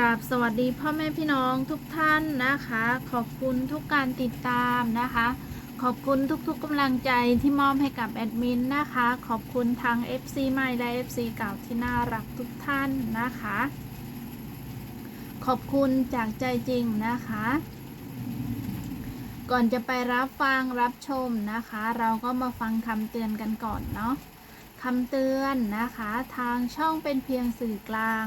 ราบสวัสดีพ่อแม่พี่น้องทุกท่านนะคะ ขอบคุณทุกการติดตามนะคะ ขอบคุณทุกๆกำลังใจที่มอบให้กับแอดมินนะคะ ขอบคุณทาง FC ใหม่และ FC เก่าที่น่ารักทุกท่านนะคะ ขอบคุณจากใจจริงนะคะ ก่อนจะไปรับฟังรับชมนะคะ เราก็มาฟังคำเตือนกันก่อนเนาะคำเตือนนะคะ ทางช่องเป็นเพียงสื่อกลาง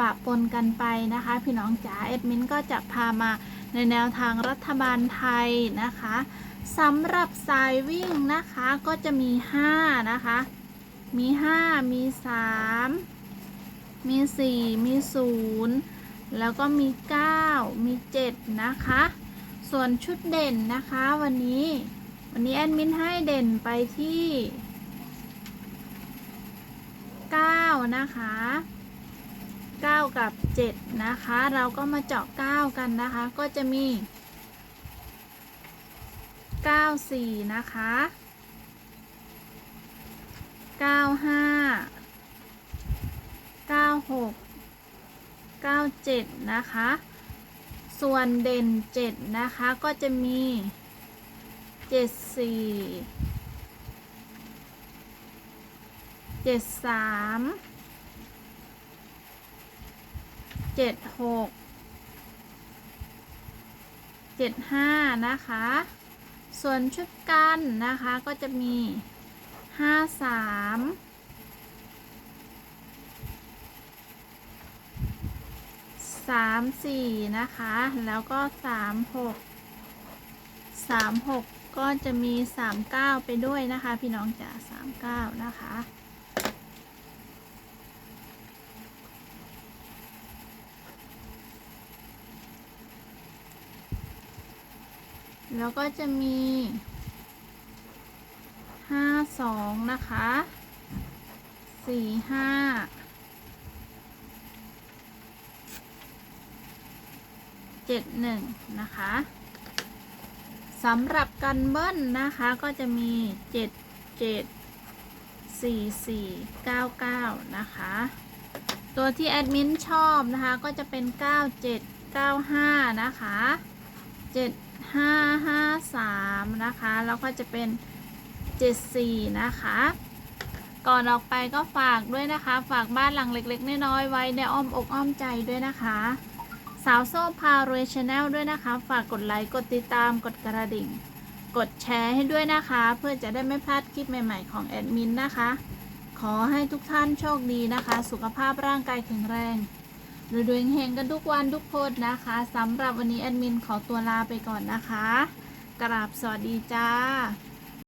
ปะปนกันไปนะคะ พี่น้องจ๋าเอ็ดมินก็จะพามาในแนวทางรัฐบาลไทยนะคะสำหรับสายวิ่งนะคะก็จะมี 5 นะคะ มี 5 มี 3 มี 4 มี 0 แล้วก็มี 9 มี 7 นะคะ ส่วนชุดเด่นนะคะวันนี้ วันนี้แอดมินให้เด่นไปที่ 9 นะคะ กับ 7 นะคะ เราก็มาเจาะ 9 กันนะคะ ก็จะมี 94 นะคะ 95 96 97 นะคะ ส่วนเด่น 7 นะคะ ก็จะมี 74 73 เจ็ดหกเจ็ดห้านะคะ ส่วนชุดกันนะคะก็จะมีห้าสามสามสี่นะคะ แล้วก็สามหกสามหกก็จะมีสามเก้าไปด้วยนะคะ พี่น้องจ๋าสามเก้านะคะ แล้วก็จะมี ห้าสองนะคะ สี่ห้า เจ็ดหนึ่งนะคะสำหรับกันเบิ้ลนะคะก็จะมีเจ็ดเจ็ดสี่สี่เก้าเก้านะคะ ตัวที่แอดมินชอบนะคะก็จะเป็นเก้าเจ็ดเก้าห้านะคะเจ็ด ห้าห้าสามนะคะ แล้วก็จะเป็นเจ็ดสี่นะคะ ก่อนออกไปก็ฝากด้วยนะคะ ฝากบ้านหลังเล็กๆน้อยๆไว้ในอ้อมอกอ้อมใจด้วยนะคะ สาวโซ่พารวยชาแนลด้วยนะคะ ฝากกดไลค์กดติดตามกดกระดิ่ง กดแชร์ให้ด้วยนะคะ เพื่อจะได้ไม่พลาดคลิปใหม่ๆของแอดมินนะคะ ขอให้ทุกท่านโชคดีนะคะ สุขภาพร่างกายแข็งแรง รวยๆเฮงกันทุกวันทุกโพสนะคะสำหรับวันนี้แอดมินขอตัวลาไปก่อนนะคะ กราบสวัสดีจ้า